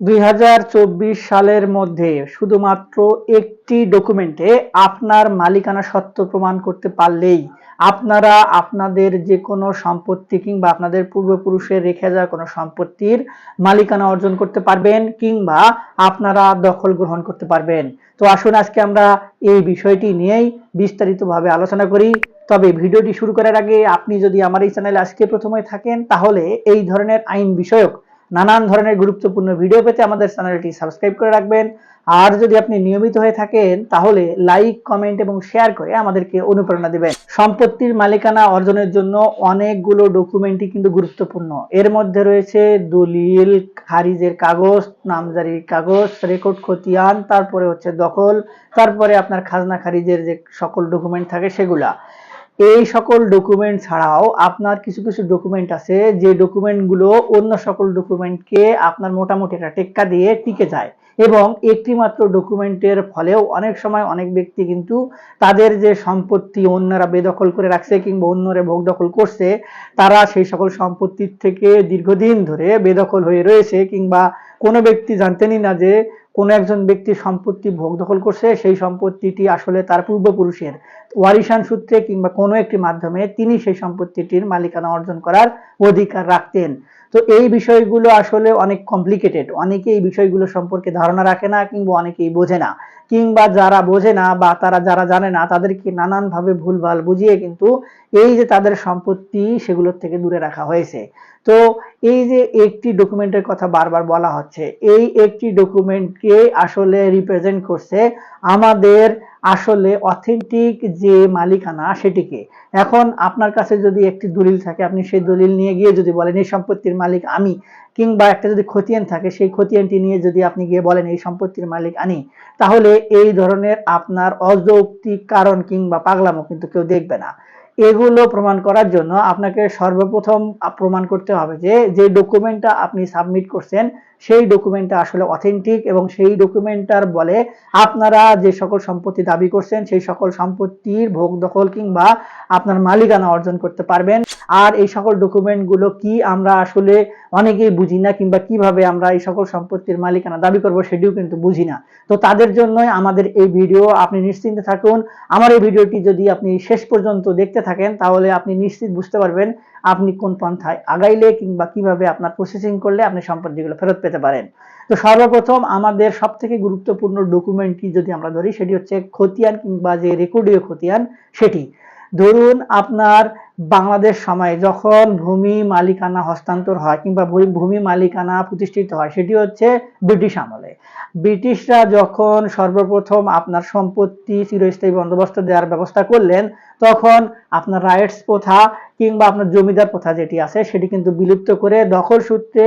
দুই হাজার চব্বিশ সালের মধ্যে শুধুমাত্র একটি ডকুমেন্টে আপনার মালিকানা সত্য প্রমাণ করতে পারলেই আপনারা আপনাদের যে কোনো সম্পত্তি কিংবা আপনাদের পূর্বপুরুষের রেখে যাওয়া কোনো সম্পত্তির মালিকানা অর্জন করতে পারবেন কিংবা আপনারা দখল গ্রহণ করতে পারবেন। তো আসুন আজকে আমরা এই বিষয়টি নিয়েই বিস্তারিতভাবে আলোচনা করি। তবে ভিডিওটি শুরু করার আগে আপনি যদি আমার এই চ্যানেলে আজকে প্রথমে থাকেন, তাহলে এই ধরনের আইন বিষয়ক নানান ধরনের গুরুত্বপূর্ণ ভিডিও পেতে আমাদের চ্যানেলটি সাবস্ক্রাইব করে রাখবেন। আর যদি আপনি নিয়মিত হয়ে থাকেন, তাহলে লাইক কমেন্ট এবং শেয়ার করে আমাদেরকে অনুপ্রেরণা দিবেন। সম্পত্তির মালিকানা অর্জনের জন্য অনেকগুলো ডকুমেন্টই কিন্তু গুরুত্বপূর্ণ। এর মধ্যে রয়েছে দলিল, খারিজের কাগজ, নামজারির কাগজ রেকর্ড খতিয়ান, তারপরে হচ্ছে দখল, তারপরে আপনার খাজনা খারিজের যে সকল ডকুমেন্ট থাকে সেগুলা। এই সকল ডকুমেন্ট ছাড়াও আপনার কিছু কিছু ডকুমেন্ট আছে, যে ডকুমেন্টগুলো অন্য সকল ডকুমেন্টকে আপনার মোটামুটি একটা টেক্কা দিয়ে টিকে যায়। এবং একটি মাত্র ডকুমেন্টের ফলেও অনেক সময় অনেক ব্যক্তি কিন্তু তাদের যে সম্পত্তি অন্যরা বেদখল করে রাখছে কিংবা অন্যরা ভোগ দখল করছে, তারা সেই সকল সম্পত্তির থেকে দীর্ঘদিন ধরে বেদখল হয়ে রয়েছে কিংবা কোনো ব্যক্তি জানতেনই না যে কোনো একজন ব্যক্তি সম্পত্তি ভোগ দখল করছে, সেই সম্পত্তিটি আসলে তার পূর্বপুরুষের। ওয়ারিশান সূত্রে কিংবা কোনো একটি মাধ্যমে তিনি সেই সম্পত্তিটির মালিকানা অর্জন করার অধিকার রাখতেন। তো এই বিষয়গুলো আসলে অনেক কমপ্লিকেটেড অনেকে এই বিষয়গুলো সম্পর্কে ধারণা রাখে না কিংবা অনেকেই বোঝে না। কিংবা যারা বোঝে না বা তারা যারা জানে না, তাদেরকে নানানভাবে ভুলভাল বুঝিয়ে কিন্তু এই যে তাদের সম্পত্তি সেগুলোর থেকে দূরে রাখা হয়েছে। তো এই যে একটি ডকুমেন্টের কথা বারবার বলা হচ্ছে, এই একটি ডকুমেন্টকে আসলে রিপ্রেজেন্ট করছে আমাদের আসলে অথেন্টিক যে মালিকানা সেটিকে। এখন আপনার কাছে যদি একটি দলিল থাকে, আপনি সেই দলিল নিয়ে গিয়ে যদি বলেন, এই সম্পত্তির মালিক আমি, কিংবা একটা যদি খতিয়ান থাকে, সেই খতিয়ানটি নিয়ে যদি আপনি গিয়ে বলেন, এই সম্পত্তির মালিক আনি তাহলে এই ধরনের আপনার অযৌক্তিক কারণ কিংবা পাগলামো কিন্তু কেউ দেখবে না। এগুলো প্রমাণ করার জন্য আপনাকে সর্বপ্রথম প্রমাণ করতে হবে যে যে ডকুমেন্টটা আপনি সাবমিট করছেন, সেই ডকুমেন্টটা আসলে অথেন্টিক এবং সেই ডকুমেন্টটার বলে আপনারা যে সকল সম্পত্তি দাবি করছেন, সেই সকল সম্পত্তির ভোগ দখল কিংবা আপনার মালিকানা অর্জন করতে পারবেন। আর এই সকল ডকুমেন্টগুলো কি আমরা আসলে অনেকেই বুঝি না কিংবা কীভাবে আমরা এই সকল সম্পত্তির মালিকানা দাবি করব সেটিও কিন্তু বুঝি না। তো তাদের জন্যই আমাদের এই ভিডিও, আপনি নিশ্চিন্তে থাকুন। আমার এই ভিডিওটি যদি আপনি শেষ পর্যন্ত দেখতে থাকেন, তাহলে আপনি নিশ্চিত বুঝতে পারবেন আপনি কোন পন্থায় আগাইলে কিংবা কীভাবে আপনার প্রসেসিং করলে আপনি সম্পত্তিগুলো ফেরত পেতে পারেন। তো সর্বপ্রথম আমাদের সব থেকে গুরুত্বপূর্ণ ডকুমেন্টটি যদি আমরা ধরি, সেটি হচ্ছে খতিয়ান কিংবা যে রেকর্ডীয় খতিয়ান, সেটি। ধরুন আপনার বাংলাদেশ সময়ে যখন ভূমি মালিকানা হস্তান্তর হয় কিংবা ভূমি মালিকানা প্রতিষ্ঠিত হয়, সেটি হচ্ছে ব্রিটিশ আমলে। ব্রিটিশরা যখন সর্বপ্রথম আপনার সম্পত্তি চিরস্থায়ী বন্দোবস্ত দেওয়ার ব্যবস্থা করলেন, তখন আপনার রাইটস প্রথা কিংবা আপনার জমিদার প্রথা যেটি আছে, সেটি কিন্তু বিলুপ্ত করে দখল সূত্রে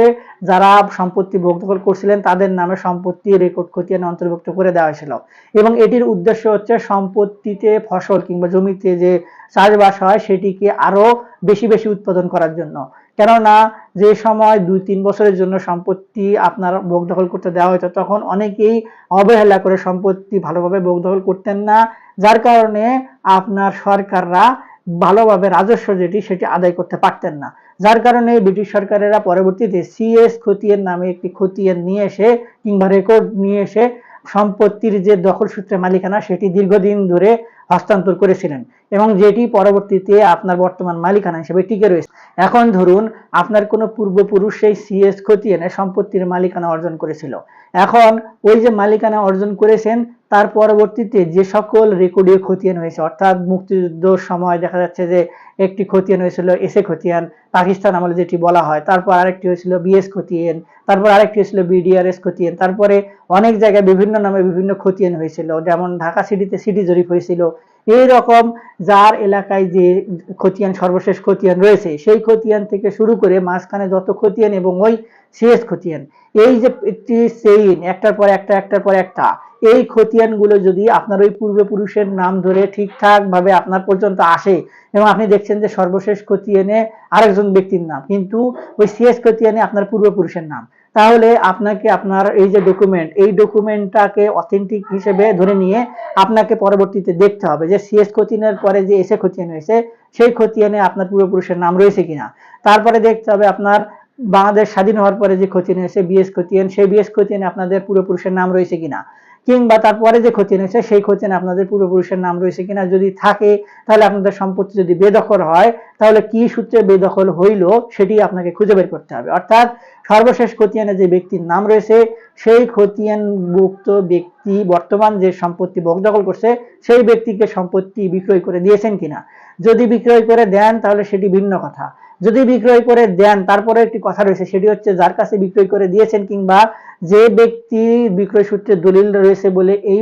যারা সম্পত্তি ভোগ দখল করছিলেন, তাদের নামে সম্পত্তি রেকর্ড খতিয়ান অন্তর্ভুক্ত করে দেওয়া হয়েছিল। এবং এটির উদ্দেশ্য হচ্ছে সম্পত্তিতে ফসল কিংবা জমিতে যে চাষবাস হয়, সেটিকে আরও বেশি বেশি উৎপাদন করার জন্য। কেননা যে সময় দুই তিন বছরের জন্য সম্পত্তি আপনার ভোগ দখল করতে দেওয়া হয়তো তখন অনেকেই অবহেলা করে সম্পত্তি ভালোভাবে ভোগ দখল করতেন না, যার কারণে আপনার সরকাররা ভালোভাবে রাজস্ব যেটি, সেটি আদায় করতে পারতেন না। যার কারণে ব্রিটিশ সরকারেরা পরবর্তীতে সিএস খতিয়ান নামে একটি খতিয়ান নিয়ে এসে, কিংবা রেকর্ড নিয়ে এসে সম্পত্তির যে দখল সূত্রে মালিকানা, সেটি দীর্ঘদিন ধরে হস্তান্তর করেছিলেন এবং যেটি পরবর্তীতে আপনার বর্তমান মালিকানা হিসেবে টিকে রয়েছে। এখন ধরুন, আপনার কোনো পূর্বপুরুষ সেই সিএস খতিয়ানে সম্পত্তির মালিকানা অর্জন করেছিল। এখন ওই যে মালিকানা অর্জন করেছেন, তার পরবর্তীতে যে সকল রেকর্ডীয় খতিয়ান হয়েছে, অর্থাৎ মুক্তিযুদ্ধর সময় দেখা যাচ্ছে যে একটি খতিয়ান হয়েছিল এসে খতিয়ান, পাকিস্তান আমলে যেটি বলা হয়, তারপর আরেকটি হয়েছিল বিএস খতিয়ান, তারপর আরেকটি হয়েছিল বিডিআরএস খতিয়ান, তারপরে অনেক জায়গায় বিভিন্ন নামে বিভিন্ন খতিয়ান হয়েছিল, যেমন ঢাকা সিটিতে সিটি জরিপ হয়েছিল এই রকম যার এলাকায় যে খতিয়ান, সর্বশেষ খতিয়ান রয়েছে, সেই খতিয়ান থেকে শুরু করে মাঝখানে যত খতিয়ান এবং ওই শেষ খতিয়ান, এই যে একটি সেইন একটার পর একটা, একটার পর একটা, এই খতিয়ানগুলো যদি আপনার ওই পূর্বপুরুষের নাম ধরে ঠিকঠাক ভাবে আপনার পর্যন্ত আসে, এবং আপনি দেখছেন যে সর্বশেষ খতিয়ানে আরেকজন ব্যক্তির নাম, কিন্তু ওই শেষ খতিয়ানে আপনার পূর্বপুরুষের নাম তাহলে আপনাকে আপনার এই যে ডকুমেন্ট এই ডকুমেন্টটাকে অথেন্টিক হিসেবে ধরে নিয়ে আপনাকে পরবর্তীতে দেখতে হবে যে সিএস খতিয়ানের পরে যে এসে খতিয়ান হয়েছে সেই খতিয়ানে আপনার পূর্বপুরুষের নাম রয়েছে কিনা। তারপরে দেখতে হবে আপনার বাংলাদেশ স্বাধীন হওয়ার পরে যে খতিয়ান হয়েছে বিএস খতিয়ান, সেই বিএস খতিয়ানে আপনাদের পূর্বপুরুষের নাম রয়েছে কিনা। কিংবা তারপরে যে খতিয়ান হয়েছে সেই খতিয়ানে আপনাদের পূর্বপুরুষের নাম রয়েছে কিনা যদি থাকে, তাহলে আপনাদের সম্পত্তি যদি বেদখল হয়, তাহলে কি সূত্রে বেদখল হইল, সেটি আপনাকে খুঁজে বের করতে হবে। অর্থাৎ সর্বশেষ খতিয়ানে যে ব্যক্তির নাম রয়েছে, সেই খতিয়ানভুক্ত ব্যক্তি বর্তমান যে সম্পত্তি ভোগ দখল করছে, সেই ব্যক্তিকে সম্পত্তি বিক্রয় করে দিয়েছেন কিনা? যদি বিক্রয় করে দেন, তাহলে সেটি ভিন্ন কথা। যদি বিক্রয় করে দেন তারপরে একটি কথা রয়েছে, সেটি হচ্ছে যার কাছে বিক্রয় করে দিয়েছেন কিংবা যে ব্যক্তি বিক্রয় সূত্রে দলিল রয়েছে বলে এই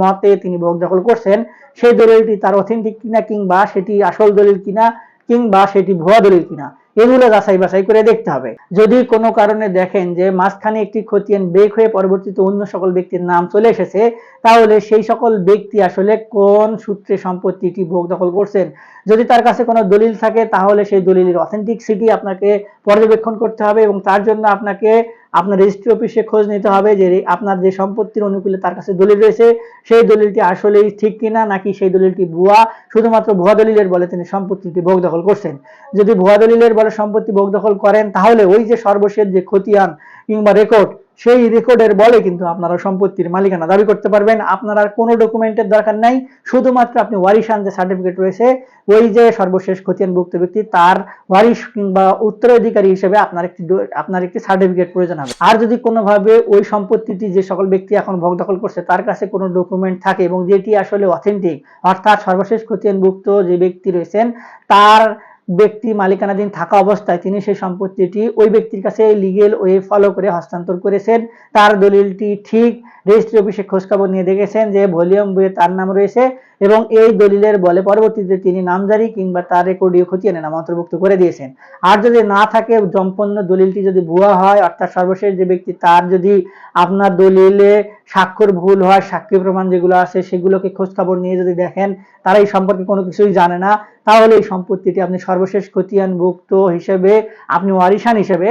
মতে তিনি ভোগ দখল করছেন, সেই দলিলটি তার অথেন্টিক কিনা কিংবা সেটি আসল দলিল কিনা কিংবা সেটি ভুয়া দলিল কিনা? এগুলো যাচাই বাছাই করে দেখতে হবে। যদি কোনো কারণে দেখেন যে মাঝখানে একটি খতিয়ান ব্রেক হয়ে পরবর্তীতে অন্য সকল ব্যক্তির নাম চলে এসেছে, তাহলে সেই সকল ব্যক্তি আসলে কোন সূত্রে সম্পত্তিটি ভোগ দখল করছেন? যদি তার কাছে কোনো দলিল থাকে, তাহলে সেই দলিলের অথেন্টিক সিটি আপনাকে পর্যবেক্ষণ করতে হবে এবং তার জন্য আপনাকে আপনার রেজিস্ট্রি অফিসে খোঁজ নিতে হবে যে আপনার যে সম্পত্তির অনুকূলে তার কাছে দলিল রয়েছে, সেই দলিলটি আসলেই ঠিক কিনা নাকি সেই দলিলটি ভুয়া? শুধুমাত্র ভুয়া দলিলের বলে তিনি সম্পত্তিটি ভোগ দখল করছেন। যদি ভুয়া দলিলের বলে সম্পত্তি ভোগ দখল করেন, তাহলে ওই যে সর্বশেষ যে খতিয়ান কিংবা রেকর্ড সেই রেকর্ডের বলে কিন্তু আপনারা সম্পত্তির মালিকানা দাবি করতে পারবেন। আপনার আর কোনো ডকুমেন্টের দরকার নাই। শুধুমাত্র আপনি ওয়ারিশান যে সার্টিফিকেট রয়েছে, ওই যে সর্বশেষ খতিয়ানভুক্ত ব্যক্তি, তার ওয়ারিশ কিংবা উত্তরাধিকারী হিসেবে আপনার একটি আপনার একটি সার্টিফিকেট প্রয়োজন হবে। আর যদি কোনোভাবে ওই সম্পত্তিটি যে সকল ব্যক্তি এখন ভোগ দখল করছে, তার কাছে কোনো ডকুমেন্ট থাকে এবং যেটি আসলে অথেন্টিক অর্থাৎ সর্বশেষ খতিয়ানভুক্ত যে ব্যক্তি রয়েছেন, তার ব্যক্তি মালিকানাধীন থাকা অবস্থায় তিনি সেই সম্পত্তিটি ওই ব্যক্তির কাছে লিগেল ওয়ে ফলো করে হস্তান্তর করেছেন। তার দলিলটি ঠিক রেজিস্ট্রি অফিসে খোঁজখবর নিয়ে দেখেছেন যে ভলিউম বইয়ে তার নাম রয়েছে এবং এই দলিলের বলে পরবর্তীতে তিনি নামজারি কিংবা তার রেকর্ডীয় খতিয়ানে নাম অন্তর্ভুক্ত করে দিয়েছেন। আর যদি না থাকে সম্পন্ন দলিলটি যদি ভুয়া হয়, অর্থাৎ সর্বশেষ যে ব্যক্তি তার যদি আপনার দলিলে স্বাক্ষর ভুল হয়, সাক্ষী প্রমাণ যেগুলো আছে, সেগুলোকে খোঁজখবর নিয়ে যদি দেখেন, তারা এই সম্পর্কে কোনো কিছুই জানে না, তাহলে এই সম্পত্তিটি আপনি সর্বশেষ খতিয়ানভুক্ত হিসেবে, আপনি ওয়ারিশান হিসেবে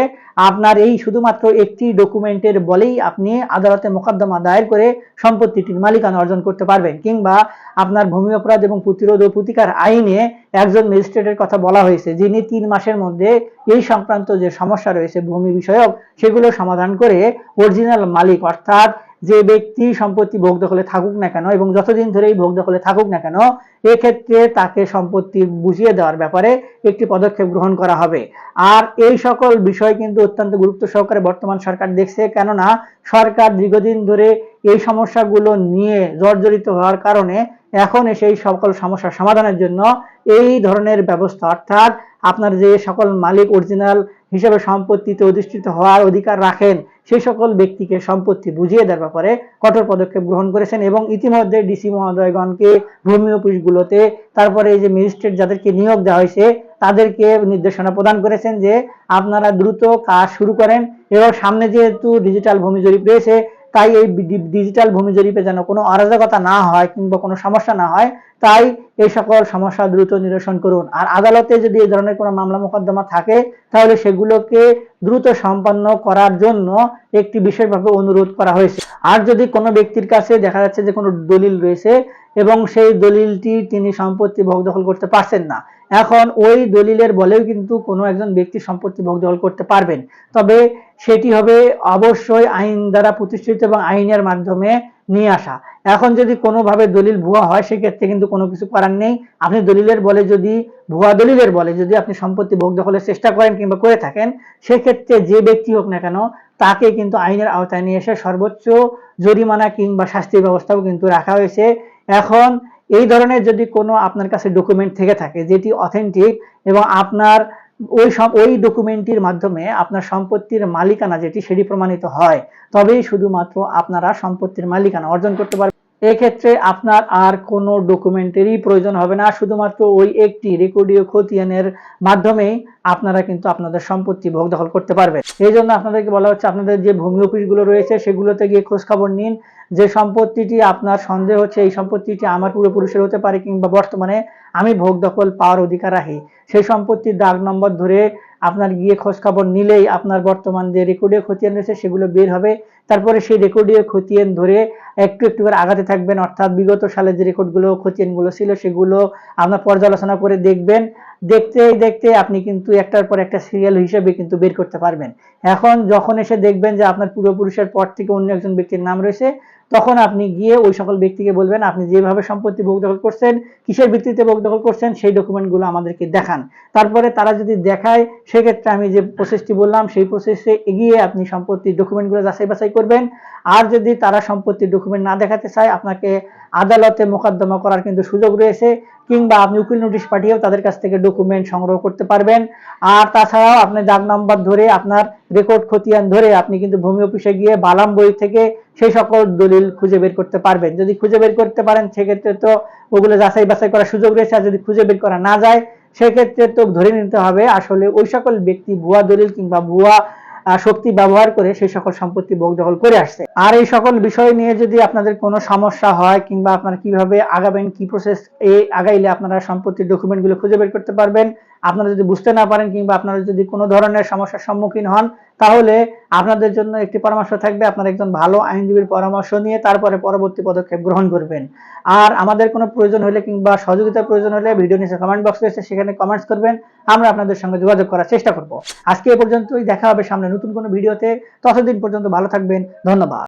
আপনার এই শুধুমাত্র একটি ডকুমেন্টের বলেই আপনি আদালতে মোকদ্দমা দায়ের করে সম্পত্তিটির মালিকানা অর্জন করতে পারবেন কিংবা আপনার ভূমি অপরাধ এবং প্রতিরোধ ও প্রতিকার আইনে একজন ম্যাজিস্ট্রেটের কথা বলা হয়েছে, যিনি তিন মাসের মধ্যে এই সংক্রান্ত যে সমস্যা রয়েছে, ভূমি বিষয়ক, সেগুলো সমাধান করে অরিজিনাল মালিক, অর্থাৎ যে ব্যক্তি সম্পত্তি ভোগ দখলে থাকুক না কেন এবং যতদিন ধরেই ভোগ দখলে থাকুক না কেন, এক্ষেত্রে তাকে সম্পত্তি বুঝিয়ে দেওয়ার ব্যাপারে একটি পদক্ষেপ গ্রহণ করা হবে। আর এই সকল বিষয় কিন্তু অত্যন্ত গুরুত্ব সহকারে বর্তমান সরকার দেখছে, কেননা সরকার দীর্ঘদিন ধরে এই সমস্যাগুলো নিয়ে জর্জরিত হওয়ার কারণে এখন এসে এই সকল সমস্যার সমাধানের জন্য এই ধরনের ব্যবস্থা, অর্থাৎ আপনার যে সকল মালিক, অরিজিনাল হিসেবে সম্পত্তিতে অধিষ্ঠিত হওয়ার অধিকার রাখেন। সেই সকল ব্যক্তিকে সম্পত্তি বুঝিয়ে দেওয়ার ব্যাপারে কঠোর পদক্ষেপ গ্রহণ করেছেন এবং ইতিমধ্যে ডিসি মহোদয়গণকে ভূমি অফিসগুলোতে, তারপরে এই যে ম্যাজিস্ট্রেট যাদেরকে নিয়োগ দেওয়া হয়েছে, তাদেরকে নির্দেশনা প্রদান করেছেন যে আপনারা দ্রুত কাজ শুরু করেন। এবং সামনে যেহেতু ডিজিটাল ভূমি জরিপ রয়েছে তাই এই ডিজিটাল ভূমি জরিপে যেন কোনো অরাজকতা না হয় কিংবা কোনো সমস্যা না হয়, তাই এই সকল সমস্যা দ্রুত নিরসন করুন। আর আদালতে যদি এই ধরনের কোনো মামলা মোকদ্দমা থাকে, তাহলে সেগুলোকে দ্রুত সম্পন্ন করার জন্য একটি বিশেষভাবে অনুরোধ করা হয়েছে। আর যদি কোনো ব্যক্তির কাছে দেখা যাচ্ছে যে কোনো দলিল রয়েছে এবং সেই দলিলটি তিনি সম্পত্তি ভোগ দখল করতে পারছেন না এখন ওই দলিলের বলেও কিন্তু কোনো একজন ব্যক্তি সম্পত্তি ভোগ দখল করতে পারবেন। তবে সেটি হবে অবশ্যই আইন দ্বারা প্রতিষ্ঠিত এবং আইনের মাধ্যমে নিয়ে আসা। এখন যদি কোনোভাবে দলিল ভুয়া হয়, সেক্ষেত্রে কিন্তু কোনো কিছু করার নেই। আপনি দলিলের বলে যদি, ভুয়া দলিলের বলে যদি আপনি সম্পত্তি ভোগ দখলের চেষ্টা করেন কিংবা করে থাকেন, সেক্ষেত্রে যে ব্যক্তি হোক না কেন, তাকে কিন্তু আইনের আওতায় নিয়ে এসে সর্বোচ্চ জরিমানা কিংবা শাস্তির ব্যবস্থাও কিন্তু রাখা হয়েছে। এখন এই ধরনের যদি কোনো আপনার কাছে ডকুমেন্ট থেকে থাকে, যেটি অথেন্টিক এবং আপনার ওই ওই ডকুমেন্টটির মাধ্যমে আপনার সম্পত্তির মালিকানা যেটি, সেটি প্রমাণিত হয়, তবেই শুধুমাত্র আপনারা সম্পত্তির মালিকানা অর্জন করতে পারবেন। এক্ষেত্রে আপনার আর কোনো ডকুমেন্টেরই প্রয়োজন হবে না, শুধুমাত্র ওই একটি রেকর্ডীয় খতিয়ানের মাধ্যমেই আপনারা কিন্তু আপনাদের সম্পত্তি ভোগ দখল করতে পারবেন। এই জন্য আপনাদেরকে বলা হচ্ছে, আপনাদের যে ভূমি অফিসগুলো রয়েছে, সেগুলোতে গিয়ে খোঁজ খবর নিন। যে সম্পত্তিটি আপনার সন্দেহ হচ্ছে, এই সম্পত্তিটি আমার পূর্বপুরুষের হতে পারে কিংবা বর্তমানে আমি ভোগ দখল পাওয়ার অধিকার রাখি। সেই সম্পত্তির দাগ নম্বর ধরে আপনার গিয়ে খোঁজ খবর নিলেই আপনার বর্তমান যে রেকর্ডীয় খতিয়ান রয়েছে সেগুলো বের হবে। তারপরে সেই রেকর্ডীয় খতিয়ান ধরে একটু একটু করে আগাতে থাকবেন। অর্থাৎ বিগত সালে যে রেকর্ডগুলো খতিয়ানগুলো ছিল সেগুলো আপনার পর্যালোচনা করে দেখবেন। দেখতে দেখতে আপনি কিন্তু একটার পর একটা সিরিয়াল হিসেবে কিন্তু বের করতে পারবেন। এখন যখন এসে দেখবেন যে আপনার পূর্বপুরুষের পর থেকে অন্য একজন ব্যক্তির নাম রয়েছে তখন আপনি গিয়ে ওই সকল ব্যক্তিকে বলবেন, আপনি যেভাবে সম্পত্তি ভোগ দখল করছেন, কিসের ভিত্তিতে ভোগ দখল করছেন, সেই ডকুমেন্টগুলো আমাদেরকে দেখান। তারপরে তারা যদি দেখায়, সেক্ষেত্রে আমি যে প্রসেসটি বললাম, সেই প্রসেসে এগিয়ে আপনি সম্পত্তির ডকুমেন্টগুলো যাচাই বাছাই করবেন। আর যদি তারা সম্পত্তির ডকুমেন্ট না দেখাতে চায়, আপনাকে আদালতে মোকদ্দমা করার কিন্তু সুযোগ রয়েছে, কিংবা আপনি উকিল নোটিশ পাঠিয়েও তাদের কাছ থেকে ডকুমেন্ট সংগ্রহ করতে পারবেন। আর তাছাড়াও আপনি ডাক নাম্বার ধরে আপনার রেকর্ড খতিয়ান ধরে আপনি কিন্তু ভূমি অফিসে গিয়ে বালাম বই থেকে সেই সকল দলিল খুঁজে বের করতে পারবেন। যদি খুঁজে বের করতে পারেন, সেক্ষেত্রে তো ওগুলো যাচাই বাছাই করার সুযোগ রয়েছে। আর যদি খুঁজে বের করা না যায়, সেক্ষেত্রে তো ধরে নিতে হবে আসলে ওই সকল ব্যক্তি ভুয়া দলিল কিংবা ভুয়া শক্তি ব্যবহার করে সেই সকল সম্পত্তি ভোগ দখল করে আসছে। আর এই সকল বিষয় নিয়ে যদি আপনাদের কোনো সমস্যা হয় কিংবা আপনারা কীভাবে আগাবেন, কি প্রসেস এ আগাইলে আপনারা সম্পত্তির ডকুমেন্টগুলো খুঁজে বের করতে পারবেন আপনারা যদি বুঝতে না পারেন কিংবা আপনারা যদি কোনো ধরনের সমস্যার সম্মুখীন হন, তাহলে আপনাদের জন্য একটি পরামর্শ থাকবে। আপনারা একজন ভালো আইনজীবীর পরামর্শ নিয়ে তারপরে পরবর্তী পদক্ষেপ গ্রহণ করবেন। আর আমাদের কোনো প্রয়োজন হলে কিংবা সহযোগিতার প্রয়োজন হলে ভিডিও নিচে কমেন্ট বক্স রয়েছে, সেখানে কমেন্টস করবেন। আমরা আপনাদের সঙ্গে যোগাযোগ করার চেষ্টা করব। আজকে এ পর্যন্তই, দেখা হবে সামনে নতুন কোনো ভিডিওতে। ততদিন পর্যন্ত ভালো থাকবেন। ধন্যবাদ।